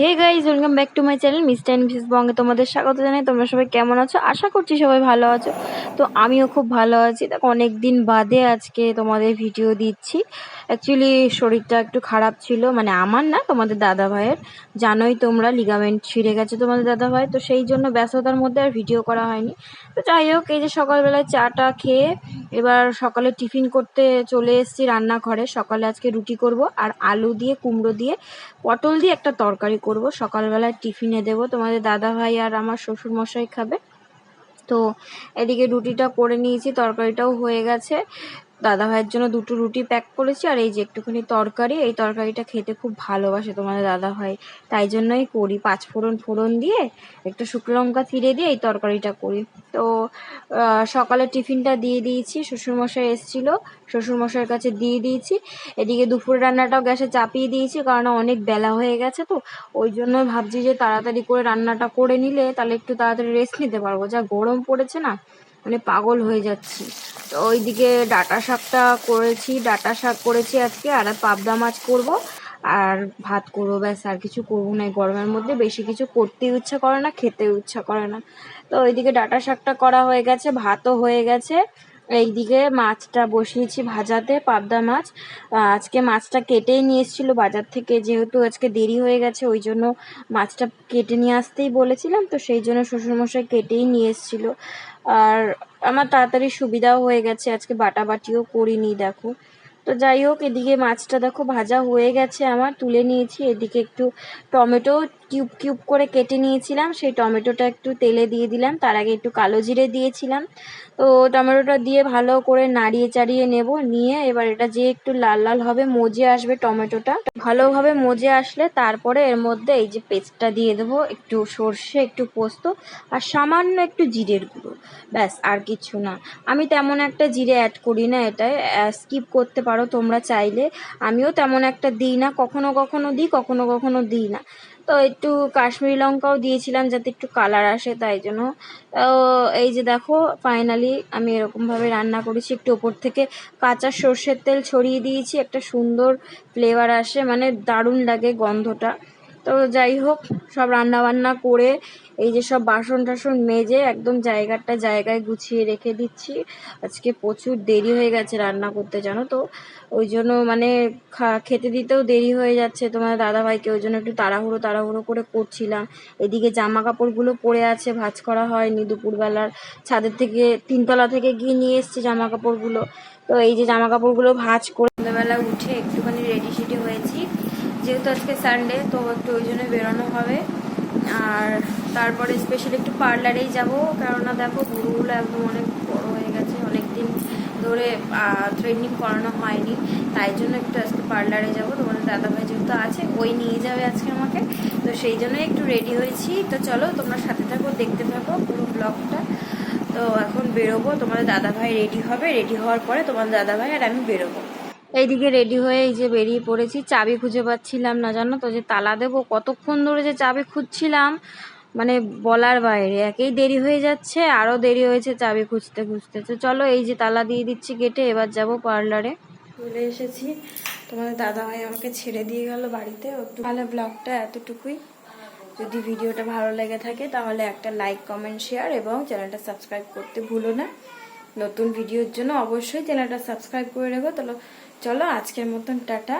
Hey guys welcome back to my channel mister and missus বঙ্গে তোমাদের স্বাগত জানাই, তোমরা সবাই কেমন আছো? আশা করছি সবাই ভালো আছো। তো আমিও খুব ভালো আছি। দেখো অনেক দিন বাদে আজকে তোমাদের ভিডিও দিচ্ছি। অ্যাকচুয়ালি শরীরটা একটু খারাপ ছিল। মানে আমার না, তোমাদের দাদা ভাইয়ের জানোই তোমরা লিগামেন্ট ছিঁড়ে গেছে তোমাদের দাদা ভাই তো সেই জন্য ব্যস্ততার মধ্যে আর ভিডিও করা হয়নি। তো যাই হোক, এই যে সকালবেলায় চাটা খেয়ে এবার সকালে টিফিন করতে চলে এসেছি রান্নাঘরে। সকালে আজকে রুটি করব। আর আলু দিয়ে, কুমড়ো দিয়ে, পটল দিয়ে একটা তরকারি করব। সকালবেলায় টিফিনে দেবো। তোমাদের দাদা ভাই আর আমার শ্বশুর মশাই খাবে। তো এদিকে রুটিটা করে নিয়েছি, তরকারিটাও হয়ে গেছে। দাদা ভাইয়ের জন্য দুটো রুটি প্যাক করেছি আর এই যে একটুখানি তরকারি, এই তরকারিটা খেতে খুব ভালোবাসে তোমাদের দাদা ভাই তাই জন্যই করি, পাঁচ ফোড়ন ফোড়ন দিয়ে, একটু শুকনো লঙ্কা চিড়ে দিয়ে এই তরকারিটা করি। তো সকালে টিফিনটা দিয়ে দিয়েছি, শ্বশুরমশাই এসেছিল, শ্বশুরমশাইয়ের কাছে দিয়ে দিয়েছি। এদিকে দুপুরে রান্নাটাও গ্যাসে চাপিয়ে দিয়েছি, কারণ অনেক বেলা হয়ে গেছে তো, ওই জন্য ভাবছি যে তাড়াতাড়ি করে রান্নাটা করে নিলে তাহলে একটু তাড়াতাড়ি রেস্ট নিতে পারব। যা গরম পড়েছে না মানে পাগল হয়ে যাচ্ছি। তো ওইদিকে ডাটা শাকটা করেছি, ডাটা শাক করেছি আজকে, আর পাবদা মাছ করব। আর ভাত করব, ব্যাস, আর কিছু করব না গরমের মধ্যে। বেশি কিছু করতেই ইচ্ছা করে না, খেতেও ইচ্ছা করে না। তো ওইদিকে ডাটা শাকটা করা হয়ে গেছে, ভাতও হয়ে গেছে। এইদিকে মাছটা বসিয়েছি ভাজাতে, পাবদা মাছ। আজকে মাছটা কেটেই নিয়ে এসেছিল বাজার থেকে, যেহেতু আজকে দেরি হয়ে গেছে, ওই জন্য মাছটা কেটে নিয়ে আসতেই বলেছিলাম, তো সেই জন্য শ্বশুরমশাই কেটেই নিয়ে এসেছিল। আর আমার তাড়াতাড়ি সুবিধাও হয়ে গেছে, আজকে বাটাবাটিও করিনি, দেখো। তো যাই হোক, এদিকে মাছটা দেখো ভাজা হয়ে গেছে আমার, তুলে নিয়েছি। এদিকে একটু টমেটো কিউব কিউব করে কেটে নিয়েছিলাম, সেই টমেটোটা একটু তেলে দিয়ে দিলাম, তার আগে একটু কালো জিরে দিয়েছিলাম। তো টমেটোটা দিয়ে ভালো করে নাড়িয়ে চাড়িয়ে নেব, নিয়ে এবার এটা যে একটু লাল লাল হবে, মজে আসবে টমেটোটা। ভালোভাবে মজে আসলে তারপরে এর মধ্যে এই যে পেস্টটা দিয়ে দেবো, একটু সর্ষে, একটু পোস্ত, আর সামান্য একটু জিরের গুঁড়ো। ব্যাস, আর কিছু না। আমি তেমন একটা জিরে অ্যাড করি না এটায় স্কিপ করতে পারো, তোমরা চাইলে। আমিও তেমন একটা দিই না, কখনো কখনো দিই, কখনো কখনো দিই না। তো একটু কাশ্মীরি লঙ্কাও দিয়েছিলাম যাতে একটু কালার আসে, তাই জন্য। এই যে দেখো ফাইনালি আমি এরকমভাবে রান্না করেছি। একটু ওপর থেকে কাঁচা সর্ষের তেল ছড়িয়ে দিয়েছি। একটা সুন্দর ফ্লেভার আসে মানে দারুণ লাগে গন্ধটা। তো যাই হোক, সব রান্না বান্না করে এই যে সব বাসন টাসন মেজে একদম জায়গাটা জায়গায় গুছিয়ে রেখে দিচ্ছি। আজকে প্রচুর দেরি হয়ে গেছে রান্না করতে, জানো তো? ওই জন্য মানে খেতে দিতেও দেরি হয়ে যাচ্ছে। তোমার দাদা ভাইকে ওই জন্য একটু তাড়াহুড়ো তাড়াহুড়ো করে করছিলাম। এদিকে জামা কাপড়গুলো পরে আছে, ভাজ করা হয়নি। দুপুরবেলার ছাদের থেকে, তিনতলা থেকে গিয়ে নিয়ে এসেছি জামা কাপড়গুলো তো এই যে জামা কাপড়গুলো ভাজ করে সন্ধ্যাবেলা উঠে একটুখানি রেডি সেডি হয়েছি। যেহেতু আজকে সানডে তো একটু ওই জন্য বেরোনো হবে। আর তারপরে স্পেশালি একটু পার্লারেই যাব, কেননা দেখো গুরুগুলো একদম অনেক বড় হয়ে গেছে অনেক দিন ধরে থ্রেডনিং করানো হয়নি। তাই জন্য একটু আজকে পার্লারে যাব। তোমাদের দাদাভাই যেহেতু আছে, ওই নিয়ে যাবে আজকে আমাকে। তো সেই জন্য একটু রেডি হয়েছি। তো চলো, তোমরা সাথে থাকো, দেখতে থাকো পুরো ব্লগটা তো এখন বেরোবো, তোমাদের দাদাভাই রেডি হবে। রেডি হওয়ার পরে তোমাদের দাদাভাই আর আমি বেরোবো। এইদিকে রেডি হয়ে এই যে বেরিয়ে পড়েছি। চাবি খুঁজে পাচ্ছিলাম না জানো তো যে তালা দেবো। কতক্ষণ ধরে যে চাবি খুঁজছিলাম মানে বলার বাইরে। একেই দেরি হয়ে যাচ্ছে আরও দেরি হয়েছে চাবি খুঁজতে খুঁজতে। তো চলো এই যে তালা দিয়ে দিচ্ছি গেটে, এবার যাব পার্লারে চলে এসেছি। তোমাদের দাদা ভাই আমাকে ছেড়ে দিয়ে গেল বাড়িতে। তাহলে ব্লগটা এতটুকুই। যদি ভিডিওটা ভালো লেগে থাকে তাহলে একটা লাইক কমেন্ট শেয়ার এবং চ্যানেলটা সাবস্ক্রাইব করতে ভুলো না। নতুন ভিডিওর জন্য অবশ্যই চ্যানেলটা সাবস্ক্রাইব করে রেখো। তাহলে চলো আজকের মতন টাটা।